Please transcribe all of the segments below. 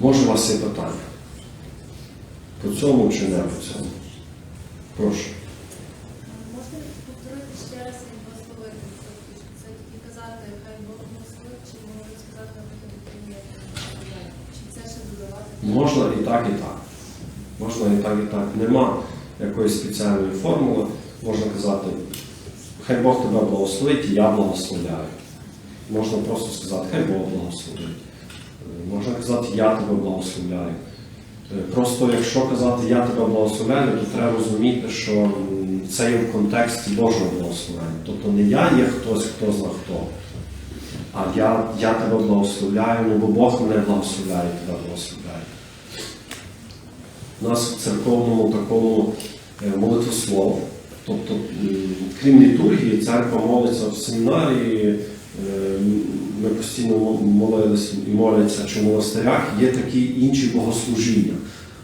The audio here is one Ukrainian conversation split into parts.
Може, у вас є питання? По цьому чи не по цьому? Прошу. Можна повторити ще раз і благословити? Це тільки казати, хай Бог благословить, чи можуть сказати, наприклад? Чи це ще додавати? Можна і так, і так. Можна і так, і так. Нема якоїсь спеціальної формули. Можна казати, хай Бог тебе благословить, і я благословляю. Можна просто сказати, хай Бог благословить. Казати, я тебе благословляю. Е, Просто якщо казати я тебе благословляю, то треба розуміти, що це є в контексті Божого благословення. Тобто не я є хтось, хто зна хто. А я, я тебе благословляю, ну бо Бог мене благословляє, тебе благословляє. У нас в церковному такому е, молитвослов, тобто, крім літургії, церква молиться в семінарії, ми постійно мо- молилися і моляться чи в монастирях, є такі інші богослужіння.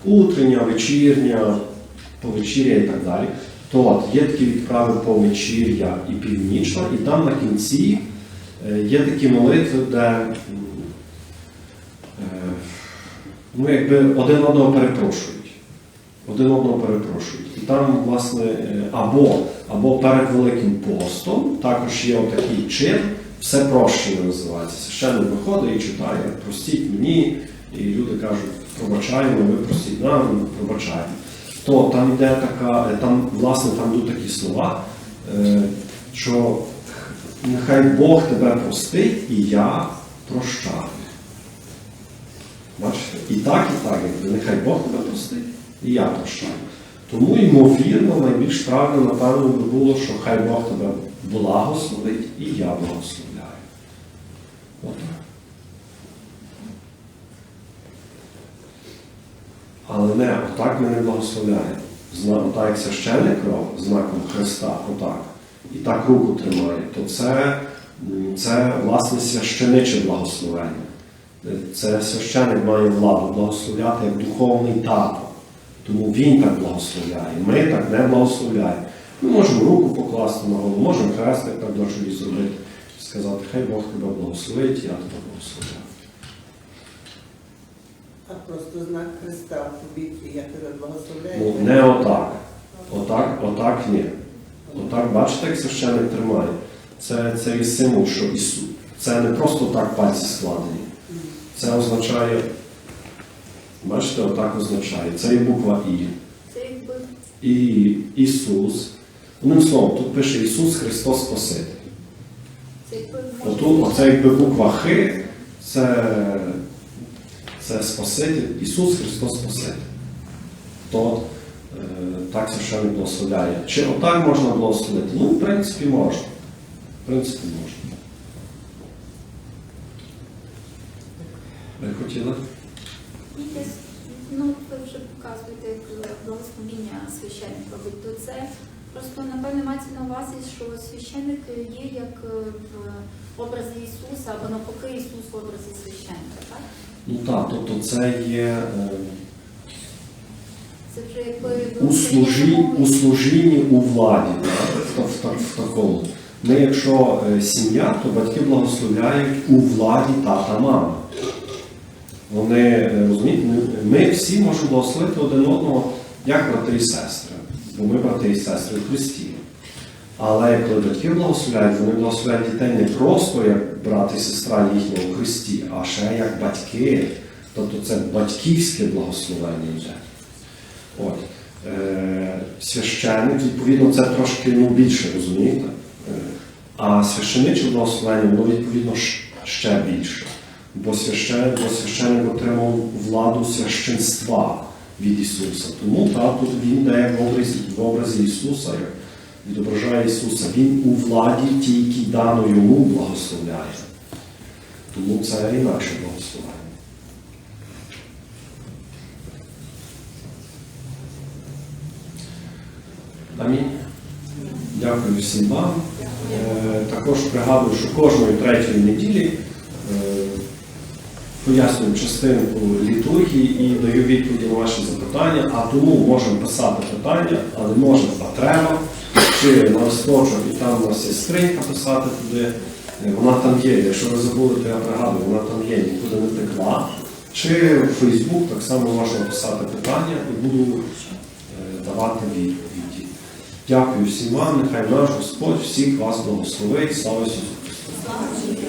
Утрення, вечірня, повечіря і так далі. То от, є такі відправи повечір'я і північна, і там на кінці е, є такі молитви, де е, ну, якби один одного перепрошують. Один одного перепрошують. І там, власне, е, або, або перед Великим постом також є отакий чин, все прощення називається. Священник виходить і читає, простіть мені, і люди кажуть, пробачаємо, ви простіть нам, пробачаємо. То там йде така, там, власне, там йдуть такі слова, е, що нехай Бог тебе простить, і я прощаю. Бачите? І так, і так, якби нехай Бог тебе простить, і я прощаю. Тому, ймовірно, найбільш правильно, напевно, було, що хай Бог тебе благословить, і я благословляю. Отак. Але не отак ми не благословляємо. Зна- Отак як священник робить знаком Христа, отак. І так руку тримає, то це, це власне священиче благословення. Це священник має владу благословляти як духовний тато. Тому він так благословляє. Ми так не благословляємо. Ми можемо руку покласти на голову, можемо хрестик так до чолі зробити, сказати, хай Бог тебе благословить, я тебе благословляю. А просто знак Христа в повітрі, я тебе благословляю. Ну, не отак. Отак, отак ні. Отак, бачите, як священник тримає. Це, це і символ, що Ісус. Це не просто так пальці складені. Це означає, бачите, отак означає. Це є буква І. Це І Ісус. Одним словом, тут пише Ісус Христос Спаситель. це Отут, оце якби буква Х, це, це Спаситель, Ісус Христос Спаситель. То е, так священник благословляє. Чи отак можна благословити? Ну, в принципі, можна. В принципі, можна. Ви хотіли? Ну, ви вже показуєте, як благословіння священник робить, то це просто, напевне, мається на увазі, що священник є як е, в образі Ісуса, або навпаки Ісус в образі священника, так? Ну так, тобто це є е, у, служі, у служінні у владі, так, в, в, в такому. Ми, якщо е, сім'я, то батьки благословляють у владі тата мама. Вони е, розумієте, ми- ми всі можемо благословити один одного як брати і сестри, бо ми брати і сестри в Христі. Але коли батьки благословляють, вони благословляють дітей не просто як брат і сестра у Христі, а ще як батьки. Тобто це батьківське благословення йде. От. Е, священник, відповідно, це трошки ну, більше, розумієте? Е, а священиче благословення, воно відповідно ще більше. Бо священник, бо священник отримав владу священства від Ісуса. Тому та, тут він йде в образі, в образі Ісуса, як відображає Ісуса. Він у владі тільки дано йому благословляє. Тому це інакше благословення. Амінь. Дякую всім вам. Е, Також пригадую, що кожної третьої неділі е, пояснюю частинку літургії і даю відповіді на ваші запитання, а тому можемо писати питання, а не можемо, а треба. Чи на листочок, і там у нас є скринька писати туди. Е, Вона там є. Якщо ви забули, то я пригадую, вона там є, нікуди не текла. Чи в Фейсбук так само можна писати питання і буду е, давати відповіді. Дякую всім вам, нехай наш Господь всіх вас благословить. Слава Ісусу Христу!